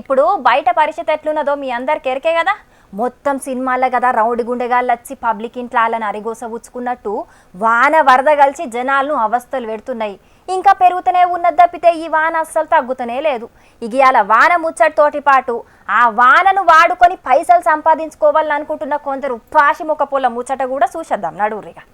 ఇప్పుడు బయట పరిస్థితి ఎట్లున్నదో మీ అందరికి ఎరికే కదా. మొత్తం సినిమాల్లో కదా రౌండ్ గుండెగాళ్ళు వచ్చి పబ్లిక్ ఇంట్లో వాళ్ళని అరిగోస ఉచ్చుకున్నట్టు వాన వరద కలిసి జనాలను అవస్థలు పెడుతున్నాయి. ఇంకా పెరుగుతూనే ఉన్నది తప్పితే ఈ వాన అస్సలు తగ్గుతూనే లేదు. ఇక ఇవాళ వాన ముచ్చటితోటి పాటు ఆ వానను వాడుకొని పైసలు సంపాదించుకోవాలని అనుకుంటున్న కొందరు పాషి ముఖ పొల ముచ్చట కూడా చూసేద్దాం. నడువురిగా.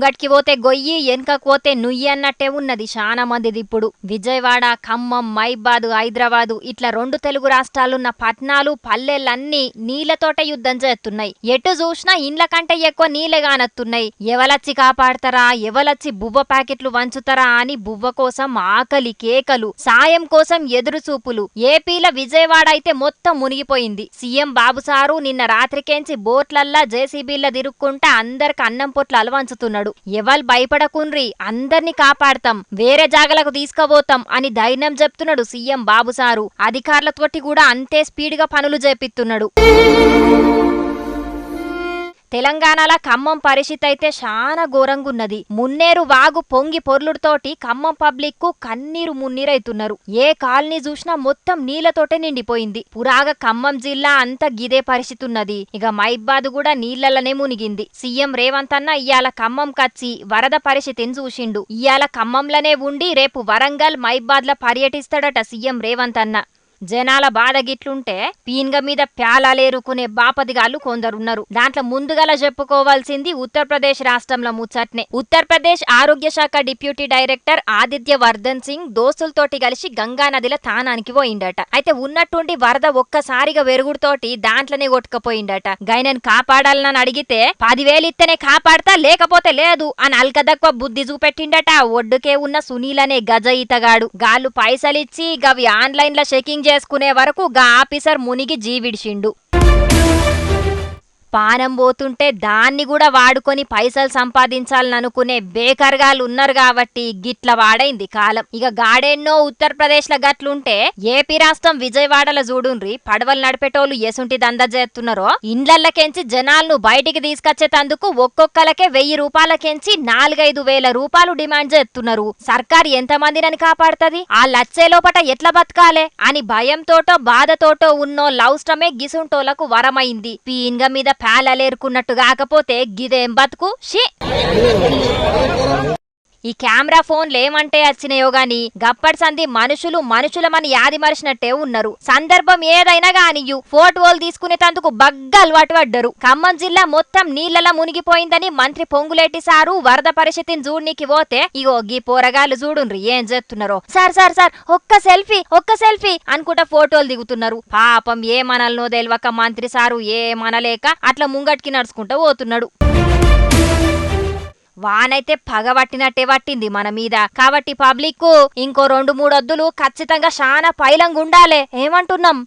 ముంగట్కి పోతే గొయ్యి వెనకకు పోతే నుయ్యి అన్నట్టే ఉన్నది చాలా మందిది ఇప్పుడు. విజయవాడ ఖమ్మం మైబాదు హైదరాబాదు ఇట్లా రెండు తెలుగు రాష్ట్రాలున్న పట్నాలు పల్లెలన్నీ నీళ్ళతోటే యుద్ధం చేస్తున్నాయి. ఎటు చూసినా ఇండ్ల కంటే ఎక్కువ నీళ్ళే కానత్తున్నాయి ఎవలచ్చి కాపాడతారా? ఎవలచ్చి బువ్వ ప్యాకెట్లు వంచుతారా అని బువ్వ కోసం ఆకలి కేకలు సాయం కోసం ఎదురు చూపులు ఏపీల విజయవాడ అయితే మొత్తం మునిగిపోయింది. సీఎం బాబు సారు నిన్న రాత్రికేంచి బోట్లల్లా జేసీబీల తిరుక్కుంటా అందరికి అన్నం పొట్లు అలవంచుతున్నాడు. ఎవల్ భయపడకుండ్రి అందర్నీ కాపాడతాం వేరే జాగలకు తీసుకుపోతాం అని ధైర్యం చెప్తున్నాడు సీఎం బాబు సారు అధికారులతోటి కూడా అంతే స్పీడ్గా పనులు చేపిస్తున్నాడు తెలంగాణలో ఖమ్మం పరిస్థితి అయితే చాలా ఘోరంగున్నది. మున్నేరు వాగు పొంగి పొర్లుడుతోటి ఖమ్మం పబ్లిక్కు కన్నీరు మున్నీరైతున్నారు. ఏ కాలనీ చూసినా మొత్తం నీళ్ళతోటే నిండిపోయింది. పురాగ ఖమ్మం జిల్లా అంతా గిదే పరిస్థితి ఉన్నది ఇక మైబాద్ కూడా నీళ్ళలోనే మునిగింది. సీఎం రేవంత్ అన్న ఇయాల ఖమ్మం కచ్చి వరద పరిస్థితిని చూసిండు ఇయాల ఖమ్మంలోనే ఉండి రేపు వరంగల్ మైబాద్ల పర్యటిస్తాడట సీఎం రేవంత్ అన్న. జనాల బాధ గిట్లుంటే పీన్గ మీద ప్యాలాలేరుకునే బాపదిగాళ్ళు కొందరున్నారు. దాంట్లో ముందుగల చెప్పుకోవాల్సింది ఉత్తరప్రదేశ్ రాష్ట్రంలో ముచ్చట్నే. ఉత్తరప్రదేశ్ ఆరోగ్య శాఖ డిప్యూటీ డైరెక్టర్ ఆదిత్య వర్ధన్ సింగ్ దోస్తులతోటి కలిసి గంగా నదిల తానానికి పోయిండట. అయితే ఉన్నట్టుండి వరద ఒక్కసారిగా వెరుగుడుతోటి దాంట్లోనే కొట్టుకపోయిండట. గైనన్ కాపాడాలని అడిగితే పదివేలు ఇస్తేనే కాపాడతా లేకపోతే లేదు అని అల్కదక్కువ బుద్ధి చూపెట్టిండట. ఒడ్డుకే ఉన్న సునీల్ అనే గజ ఈతగాడు. గాళ్ళు పైసలిచ్చి గవి ఆన్లైన్లో చెకింగ్ చేసుకునే వరకు గా ఆఫీసర్ మునిగి జీవిడిచిండు. పానం పోతుంటే దాన్ని కూడా వాడుకొని పైసలు సంపాదించాలని అనుకునే బేకర్గాలు ఉన్నారు కాబట్టి గిట్ల వాడైంది కాలం. ఇక గాడెన్నో ఉత్తరప్రదేశ్లో గట్లుంటే ఏపీ రాష్ట్రం విజయవాడలో చూడుండ్రి. పడవలు నడిపేటోళ్ళు ఎసుంటి దంద చేస్తున్నారో ఇండ్లకెంచి జనాలను బయటికి తీసుకొచ్చేటందుకు ఒక్కొక్కలకే వెయ్యి రూపాయలకెంచి నాలుగైదు వేల రూపాయలు డిమాండ్ చేస్తున్నారు సర్కార్ ఎంత మందినని కాపాడుతది? ఆ లచ్చే లోపట ఎట్లా బతకాలే? అని భయంతోటో బాధతోటో ఉన్నో లవ్ స్టమే గిసుంటోలకు వరమైంది పీన్గ మీద పేలలేరుకున్నట్టు కాకపోతే గిదేం బతుకు? షీ! ఈ కెమెరా ఫోన్లు ఏమంటే వచ్చినాయో గాని గప్పటి సంది మనుషులు మనుషులమని యాది మరిచినట్టే ఉన్నారు. సందర్భం ఏదైనా గానియు ఫోటోలు తీసుకునేటందుకు బగ్గా అలవాటు పడ్డరు. ఖమ్మం జిల్లా మొత్తం నీళ్ళలో మునిగిపోయిందని మంత్రి పొంగులేటి సారు వరద పరిస్థితిని చూడనీకి పోతే ఇగో గీ పోరగాళ్ళు చూడుండ్రి ఏం చేస్తున్నారో. సార్ సార్ సార్ ఒక్క సెల్ఫీ ఒక్క సెల్ఫీ అనుకుంటా ఫోటోలు దిగుతున్నారు. పాపం ఏమనలనో తెలియక మంత్రి సారు ఏమనలేక అట్లా ముంగటికి నడుచుకుంటూ పోతున్నాడు. వానైతే పగబట్టినట్టే పట్టింది మన మీద. కాబట్టి పబ్లిక్ ఇంకో రెండు మూడు వద్దులు ఖచ్చితంగా శానా పైలంగా ఉండాలే ఏమంటున్నాం?